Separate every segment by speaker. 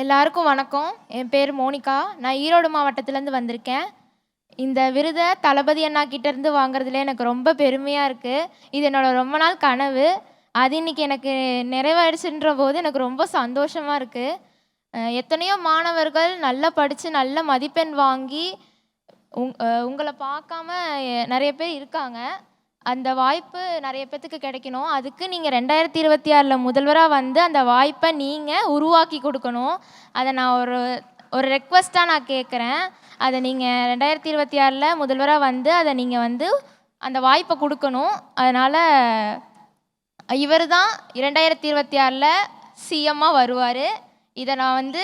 Speaker 1: எல்லாருக்கும் வணக்கம். என் பேர் மோனிகா. நான் ஈரோடு மாவட்டத்திலேருந்து வந்திருக்கேன். இந்த விருதை தளபதி அண்ணா கிட்டேருந்து வாங்குறதுல எனக்கு ரொம்ப பெருமையாக இருக்குது இது என்னோட ரொம்ப நாள் கனவு. அது இன்னைக்கு எனக்கு நிறைவேறிச்சுன்ற போது எனக்கு ரொம்ப சந்தோஷமாக இருக்குது எத்தனையோ மாணவர்கள் நல்லா படித்து நல்ல மதிப்பெண் வாங்கி உங் உங்களை பார்க்காம நிறைய பேர் இருக்காங்க. அந்த வாய்ப்பு நிறைய பேத்துக்கு கிடைக்கணும். அதுக்கு நீங்கள் ரெண்டாயிரத்தி இருபத்தி ஆறில் முதல்வராக வந்து அந்த வாய்ப்பை நீங்கள் உருவாக்கி கொடுக்கணும். அதை நான் ஒரு ஒரு ரெக்வஸ்ட்டாக நான் கேட்குறேன். அதை நீங்கள் ரெண்டாயிரத்தி இருபத்தி ஆறில் முதல்வராக வந்து அதை நீங்கள் வந்து அந்த வாய்ப்பை கொடுக்கணும். அதனால் இவர் தான் இரண்டாயிரத்தி இருபத்தி ஆறில் சிஎம்மாக வருவார். இதை நான் வந்து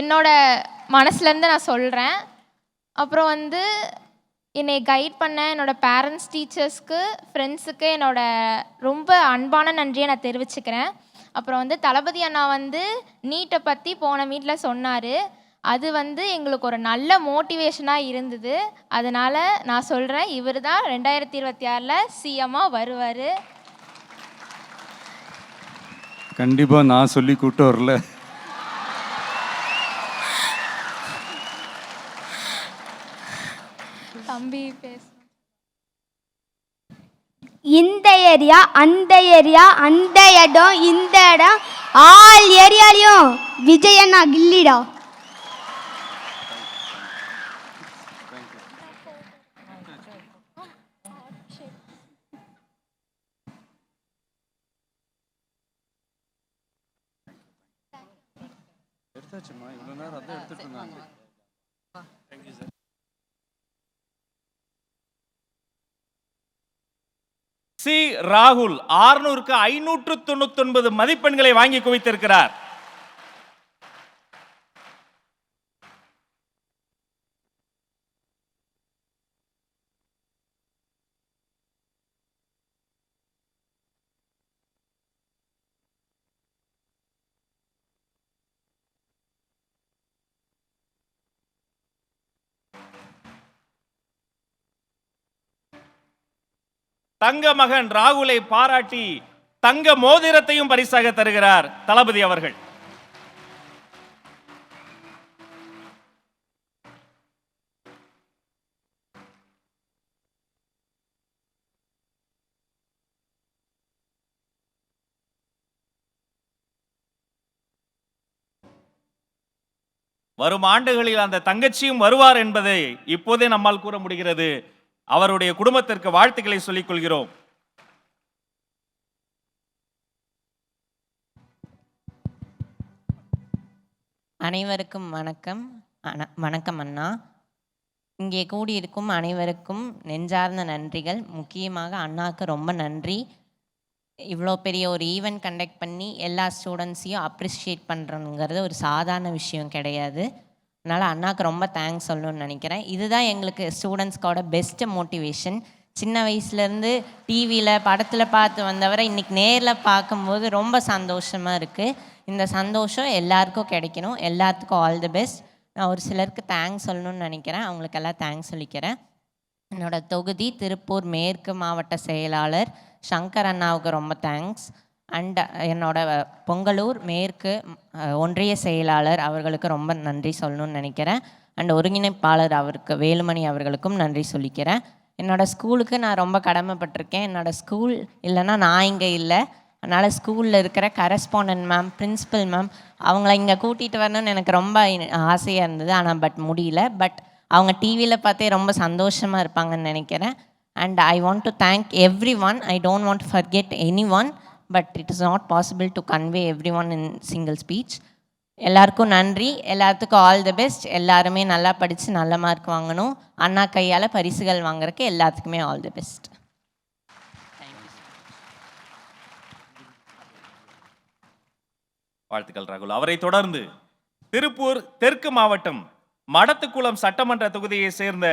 Speaker 1: என்னோட மனசுலேருந்து நான் சொல்கிறேன் அப்புறம் வந்து என்னை கைட் பண்ண என்னோட பேரண்ட்ஸ் டீச்சர்ஸ்க்கு ஃப்ரெண்ட்ஸுக்கு என்னோட ரொம்ப அன்பான நன்றியை நான் தெரிவிச்சுக்கிறேன். அப்புறம் வந்து தளபதி அண்ணா வந்து நீட்டை பற்றி போன மீட்டில் சொன்னார். அது வந்து எங்களுக்கு ஒரு நல்ல மோட்டிவேஷனாக இருந்தது. அதனால் நான் சொல்கிறேன் இவர் தான் ரெண்டாயிரத்தி இருபத்தி ஆறில் சிஎம்மாக வருவார்.
Speaker 2: கண்டிப்பாக நான் சொல்லி கூப்பிட்டு வரல.
Speaker 1: தம்பி பேச
Speaker 3: இந்த ஏரியா அந்த ஏரியா அந்த இடம் இந்த இடம். ஆல் ஏரியாலையும் விஜயண்ணா கில்லிடா.
Speaker 2: எடுத்தாச்சுமா இவ்வளோ நேரம் அதான் எடுத்துட்டு இருந்தாங்க.
Speaker 4: சி ராகுல் ஆறுநூறுக்கு ஐநூற்று தொண்ணூத்தி ஒன்பது மதிப்பெண்களை வாங்கி குவித்திருக்கிறார். தங்க மகன் ராகுலை பாராட்டி தங்க மோதிரத்தையும் பரிசாக தருகிறார் தளபதி அவர்கள். வரும் ஆண்டுகளில் அந்த தங்கச்சியும் வருவார் என்பதை இப்போதே நம்மால் கூற முடிகிறது. அவருடைய குடும்பத்திற்கு வாழ்த்துக்களை சொல்லிக் கொள்கிறோம்
Speaker 5: அனைவருக்கும் வணக்கம். வணக்கம் அண்ணா. இங்கே கூடியிருக்கும் அனைவருக்கும் நெஞ்சார்ந்த நன்றிகள். முக்கியமாக அண்ணாவுக்கு ரொம்ப நன்றி. இவ்வளோ பெரிய ஒரு ஈவெண்ட் கண்டக்ட் பண்ணி எல்லா ஸ்டூடெண்ட்ஸையும் அப்ரிஷியேட் பண்ணுறோங்கிறது ஒரு சாதாரண விஷயம் கிடையாது. அதனால் அண்ணாவுக்கு ரொம்ப தேங்க்ஸ் சொல்லணும்னு நினைக்கிறேன். இதுதான் எங்களுக்கு ஸ்டூடெண்ட்ஸ்க்கோட பெஸ்ட்டு மோட்டிவேஷன் சின்ன வயசுலேருந்து டிவியில் படத்தில் பார்த்து வந்தவரை இன்றைக்கி நேரில் பார்க்கும்போது ரொம்ப சந்தோஷமாக இருக்குது இந்த சந்தோஷம் எல்லாருக்கும் கிடைக்கணும். எல்லாத்துக்கும் ஆல் தி பெஸ்ட் நான் ஒரு சிலருக்கு தேங்க்ஸ் சொல்லணும்னு நினைக்கிறேன். அவங்களுக்கெல்லாம் தேங்க்ஸ் சொல்லிக்கிறேன். என்னோடய தொகுதி திருப்பூர் மேற்கு மாவட்ட செயலாளர் சங்கர் அண்ணாவுக்கு ரொம்ப தேங்க்ஸ் அண்ட் என்னோட பொங்கலூர் மேற்கு ஒன்றிய செயலாளர் அவர்களுக்கு ரொம்ப நன்றி சொல்லணும்னு நினைக்கிறேன். அண்ட் ஒருங்கிணைப்பாளர் அவருக்கு வேலுமணி அவர்களுக்கும் நன்றி சொல்லிக்கிறேன். என்னோட ஸ்கூலுக்கு நான் ரொம்ப கடமைப்பட்டிருக்கேன். என்னோட ஸ்கூல் இல்லைன்னா நான் இங்கே இல்லை. அதனால் ஸ்கூலில் இருக்கிற கரஸ்பாண்டன்ட் மேம் பிரின்சிபல் மேம் அவங்கள இங்கே கூட்டிகிட்டு வரணும்னு எனக்கு ரொம்ப ஆசையாக இருந்தது. ஆனால் பட் முடியல. பட் அவங்க டிவியில் பார்த்தே ரொம்ப சந்தோஷமாக இருப்பாங்கன்னு நினைக்கிறேன். And I want to thank everyone I don't want forget anyone but it is not possible to convey everyone in single speech எல்லாருக்கும் நன்றி. எல்லாத்துக்கும் ஆல் தி பெஸ்ட் எல்லாருமே நல்லா படித்து நல்ல மார்க் வாங்கணும். அண்ணா கையால் பரிசுகள் வாங்குறதுக்கு எல்லாத்துக்குமே ஆல் தி பெஸ்ட்
Speaker 4: வாழ்த்துக்கள் ராகுல். அவரை தொடர்ந்து திருப்பூர் தெற்கு மாவட்டம் மடத்துக்குளம் சட்டமன்ற தொகுதியை சேர்ந்த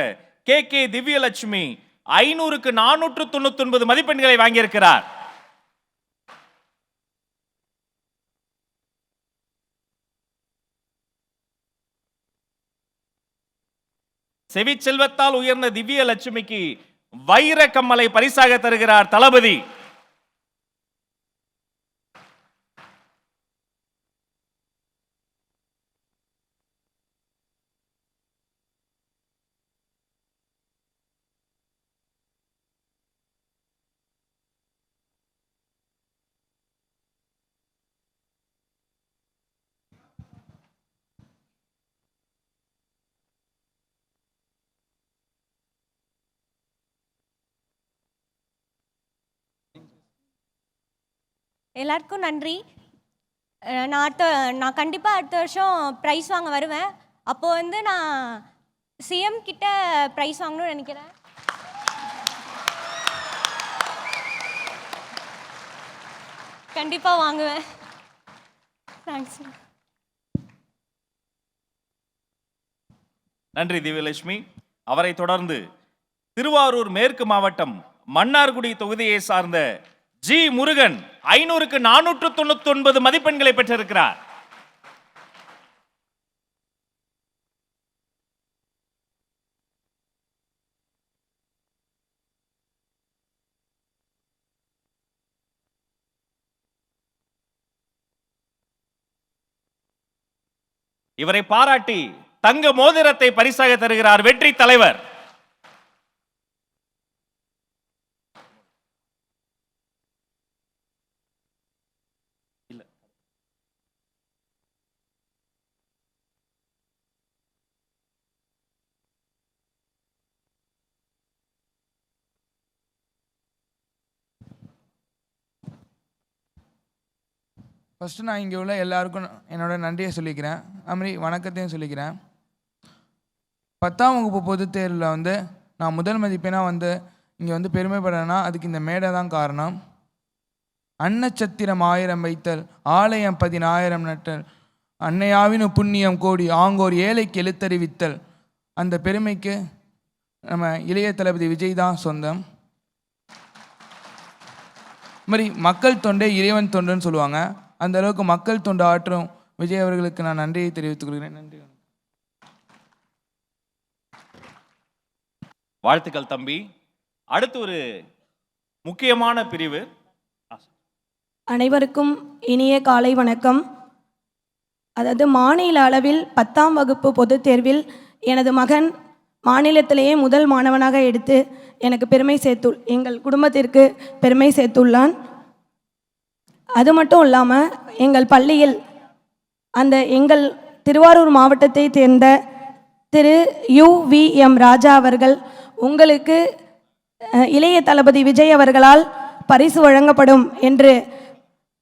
Speaker 4: கே கே திவ்யலட்சுமி ஐநூறுக்கு நானூற்று தொண்ணூத்தி ஒன்பது மதிப்பெண்களை வாங்கியிருக்கிறார். செவிச்செல்வத்தால் உயர்ந்த திவ்ய லட்சுமிக்கு வைர கம்மலை பரிசாக தருகிறார் தளபதி.
Speaker 6: எல்லாருக்கும் நன்றி. நான் அடுத்த நான் கண்டிப்பாக அடுத்த வருஷம் ப்ரைஸ் வாங்க வருவேன். அப்போது வந்து நான் சிஎம் கிட்ட ப்ரைஸ் வாங்கணும்னு நினைக்கிறேன். கண்டிப்பாக வாங்குவேன். தேங்க்ஸ்
Speaker 4: நன்றி திவ்யலட்சுமி. அவரை தொடர்ந்து திருவாரூர் மேற்கு மாவட்டம் மன்னார்குடி தொகுதியை சார்ந்த ஜி முருகன் ஐநூறுக்கு நானூற்று தொண்ணூத்தி ஒன்பது மதிப்பெண்களை பெற்றிருக்கிறார். இவரை பாராட்டி தங்க மோதிரத்தை பரிசாக தருகிறார் வெற்றி தலைவர்.
Speaker 7: ஃபஸ்ட்டு நான் இங்கே உள்ள எல்லாருக்கும் என்னோட நன்றியை சொல்லிக்கிறேன். அதுமாதிரி வணக்கத்தையும் சொல்லிக்கிறேன். பத்தாம் வகுப்பு பொதுத் தேர்வில் வந்து நான் முதல் மதிப்பெண்ணாக வந்து இங்கே வந்து பெருமைப்படுறேன்னா அதுக்கு இந்த மேடை தான் காரணம். அன்னச்சத்திரம் ஆயிரம் வைத்தல் ஆலயம் பதினாயிரம் நட்டல் அன்னையாவினு புண்ணியம் கோடி ஆங்கோர் ஏழைக்கு எழுத்தறிவித்தல். அந்த பெருமைக்கு நம்ம இளைய தளபதி விஜய் தான் சொந்தம். இது மாதிரி மக்கள் தொண்டே இறைவன் தொண்டுன்னு சொல்லுவாங்க. அந்த அளவுக்கு மக்கள் தொண்டு ஆற்றும் விஜய் அவர்களுக்கு நான் நன்றியை தெரிவித்துக் கொள்கிறேன். நன்றி.
Speaker 4: வாழ்த்துக்கள் தம்பி. அடுத்து ஒரு முக்கியமான பிரிவு.
Speaker 8: அனைவருக்கும் இனிய காலை வணக்கம். அதாவது மாநில அளவில் பத்தாம் வகுப்பு பொதுத் தேர்வில் எனது மகன் மாநிலத்திலேயே முதல் மாணவனாக எடுத்து எனக்கு பெருமை சேர்த்து எங்கள் குடும்பத்திற்கு பெருமை சேர்த்துள்ளான். அது மட்டும் இல்லாமல் எங்கள் பள்ளியில் அந்த எங்கள் திருவாரூர் மாவட்டத்தை சேர்ந்த Thiru U V M Raja அவர்கள் உங்களுக்கு இளைய தளபதி விஜய் அவர்களால் பரிசு வழங்கப்படும் என்று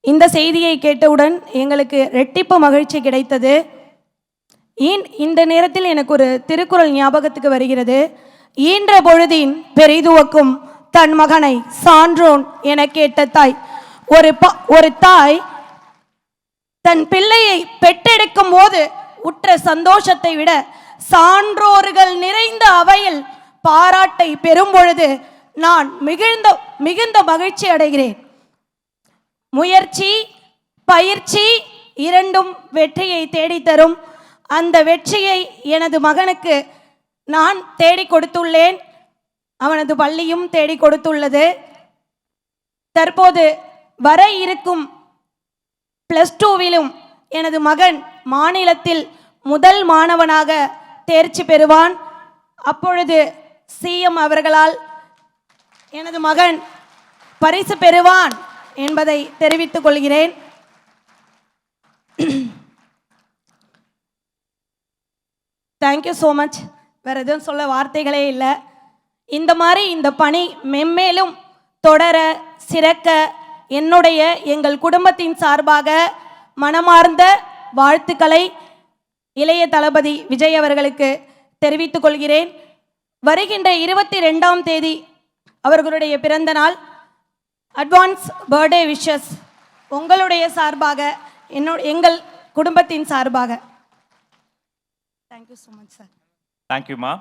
Speaker 8: இந்த செய்தியை கேட்டவுடன் எங்களுக்கு ரெட்டிப்பு மகிழ்ச்சி கிடைத்தது. ஏன் இந்த நேரத்தில் எனக்கு ஒரு திருக்குறள் ஞாபகத்துக்கு வருகிறது. ஈன்ற பொழுதின் பெரிதுவக்கும் தன் மகனை சான்றோன் என கேட்ட தாய் ஒரு ஒரு தாய் தன் பிள்ளையை பெற்றெடுக்கும் போது உற்ற சந்தோஷத்தை விட சான்றோர்கள் நிறைந்த அவையில் பாராட்டை பெறும் பொழுது நான் மிகுந்த மிகுந்த மகிழ்ச்சி அடைகிறேன். முயற்சி பயிற்சி இரண்டும் வெற்றியை தேடித்தரும். அந்த வெற்றியை எனது மகனுக்கு நான் தேடி கொடுத்துள்ளேன். அவனது பள்ளியும் தேடி கொடுத்துள்ளது. தற்போது வர இருக்கும் ப்ளஸ் டூவிலும் எனது மகன் மாநிலத்தில் முதல் மாணவனாக தேர்ச்சி பெறுவான். அப்பொழுது சிஎம் அவர்களால் எனது மகன் பரிசு பெறுவான் என்பதை தெரிவித்துக் கொள்கிறேன். தேங்க்யூ ஸோ மச் வேறு எதுவும் சொல்ல வார்த்தைகளே இல்லை. இந்த மாதிரி இந்த பணி மென்மேலும் தொடர சிறக்க என்னுடைய எங்கள் குடும்பத்தின் சார்பாக மனமார்ந்த வாழ்த்துக்களை இளைய தளபதி விஜய் அவர்களுக்கு தெரிவித்துக் கொள்கிறேன். வருகின்ற இருபத்தி ரெண்டாம் தேதி அவர்களுடைய பிறந்த நாள். அட்வான்ஸ் பர்த்டே விஷஸ் உங்களுடைய சார்பாக என்னோ எங்கள் குடும்பத்தின் சார்பாக. தேங்க்யூ ஸோ மச் சார்
Speaker 4: தேங்க்யூம்மா